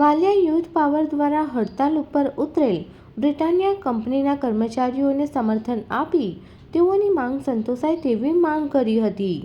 Valia youth power દ્વારા હડતાલ ઉપર ઉતરેલ બ્રિટાનિયા કંપનીના કર્મચારીઓને સમર્થન આપી તેઓની માંગ સંતોષાય તેવી માંગ કરી હતી.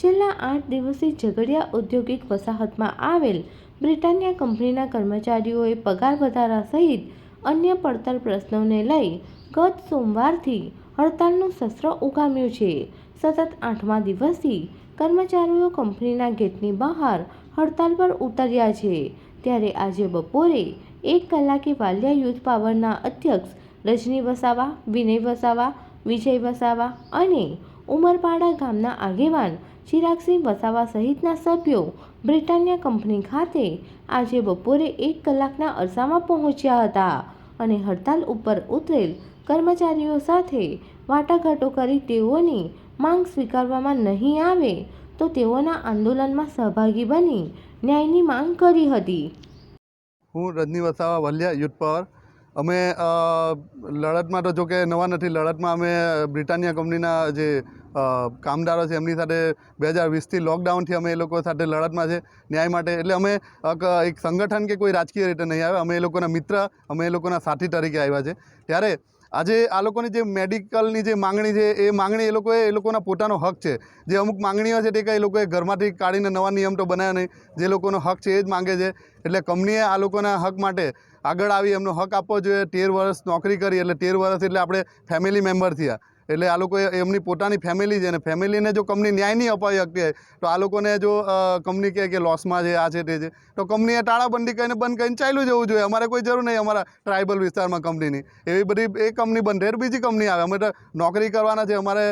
છેલ્લા આઠ દિવસથી ઝઘડિયા ઔદ્યોગિક વસાહતમાં આવેલ બ્રિટાનિયા કંપનીના કર્મચારીઓએ પગાર વધારા સહિત અન્ય પડતર પ્રશ્નોને લઈ ગત સોમવારથી હડતાલનું શસ્ત્ર ઉગામ્યું છે. સતત આઠમા દિવસથી કર્મચારીઓ કંપનીના ગેટની બહાર હડતાલ પર ઉતર્યા છે. ત્યારે આજે બપોરે એક કલાકે વાલિયા યુથ પાવરના અધ્યક્ષ રજની વસાવા, વિનય વસાવા, વિજય વસાવા અને ઉમરપાડા ગામના આગેવાન ચિરાગસિંહ વસાવા સહિતના સભ્યો બ્રિટાનિયા કંપની ખાતે આજે બપોરે એક કલાકના અરસામાં પહોંચ્યા હતા અને હડતાલ ઉપર ઉતરેલ કર્મચારીઓ સાથે વાટાઘાટો કરી તેઓની માંગ સ્વીકારવામાં નહીં આવે તો તેઓના આંદોલનમાં સહભાગી બની ન્યાયની માંગ કરી હતી. હું રજની વસાવા, વલિયા, યુથ પાવર અમે લડતમાં તો જો કે નવા નથી, લડતમાં અમે બ્રિટાનિયા કંપનીના જે કામદારો છે, એમની સાથે બે હજાર વીસથી લોકડાઉનથી અમે એ લોકો સાથે લડતમાં છે, ન્યાય માટે. એટલે અમે એક સંગઠન કે કોઈ રાજકીય રીતે નહીં આવે, અમે એ લોકોના મિત્ર, અમે એ લોકોના સાથી તરીકે આવ્યા છે. ત્યારે આજે આ લોકોની જે મેડિકલની જે માંગણી છે, એ માંગણી એ લોકોએ, એ લોકોના પોતાનો હક છે. જે અમુક માંગણીઓ છે તે કંઈ એ લોકોએ ઘરમાંથી કાઢીને નવા નિયમ તો બનાવ્યા નહીં. જે લોકોનો હક છે એ જ માંગે છે. એટલે કંપનીએ આ લોકોના હક માટે આગળ આવી, એમનો હક આપવો જોઈએ. તેર વર્ષ નોકરી કરી, એટલે તેર વર્ષ એટલે આપણે ફેમિલી મેમ્બર થયા. એટલે આ લોકો એમની પોતાની ફેમિલી છે અને ફેમિલીને જો કંપની ન્યાય નહીં અપાવી શકતી તો આ લોકોને જો કંપની કહે કે લોસમાં છે, આ છે તે છે, તો કંપનીએ તાળાબંધી કરીને બંધ કરીને ચાલ્યું જવું જોઈએ. અમારે કોઈ જરૂર નહીં અમારા ટ્રાઇબલ વિસ્તારમાં કંપનીની એવી બધી એ કંપની બંધ થાય બીજી કંપની આવે. અમે તો નોકરી કરવાના છે અમારે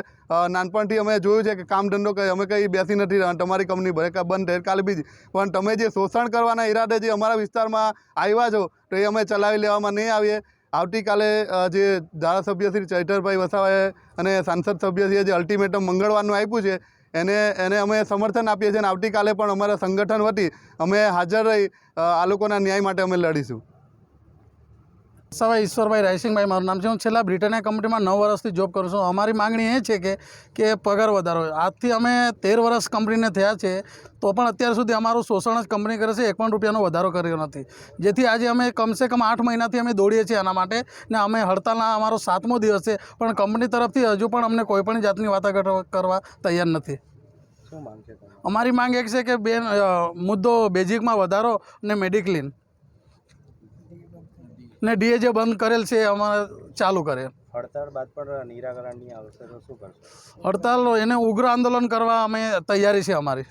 નાનપણથી અમે જોયું છે કે કામ ધંધો કરે અમે કંઈ બેસી નથી રહ્યા તમારી કંપની ભરે બંધ થાય કાલે બીજી. પણ તમે જે શોષણ કરવાના ઈરાદે જે અમારા વિસ્તારમાં આવ્યા છો, તો એ અમે ચલાવી લેવામાં નહીં આવીએ. આવતીકાલે જે ધારાસભ્ય શ્રી ચૈતરભાઈ વસાવાએ અને સાંસદ સભ્યશ્રીએ જે અલ્ટિમેટમ મંગળવારનું આપ્યું છે, એને એને અમે સમર્થન આપીએ છીએ અને આવતીકાલે પણ અમારા સંગઠન વતી અમે હાજર રહી આ લોકોના ન્યાય માટે અમે લડીશું. સવાઈ ઈશ્વરભાઈ રાયસિંગભાઈ મારું નામ છે. હું છેલ્લા બ્રિટનિયા કંપનીમાં નવ વર્ષથી જોબ કરું છું. અમારી માગણી એ છે કે કે પગાર વધારો. આજથી અમે તેર વર્ષ કંપનીને થયા છે તો પણ અત્યાર સુધી અમારું શોષણ જ કંપની કરે છે. એક પણ રૂપિયાનો વધારો કર્યો નથી. જેથી આજે અમે કમસે કમ આઠ મહિનાથી અમે દોડીએ છીએ આના માટે ને અમે હડતાલના અમારો સાતમો દિવસ છે. પણ કંપની તરફથી હજુ પણ અમને કોઈપણ જાતની વાટાઘાટો કરવા તૈયાર નથી. અમારી માંગ એક છે કે બેન મુદ્દો બેઝિકમાં વધારો ને મેડિક્લીન ને ડીએ જે બંધ કરેલ છે અમારે ચાલુ કરે. હડતાળ બાદ પણ નિરાકરણની આવશે તો શું કરશો? હડતાલ એને ઉગ્ર આંદોલન કરવા અમે તૈયારી છે અમારી.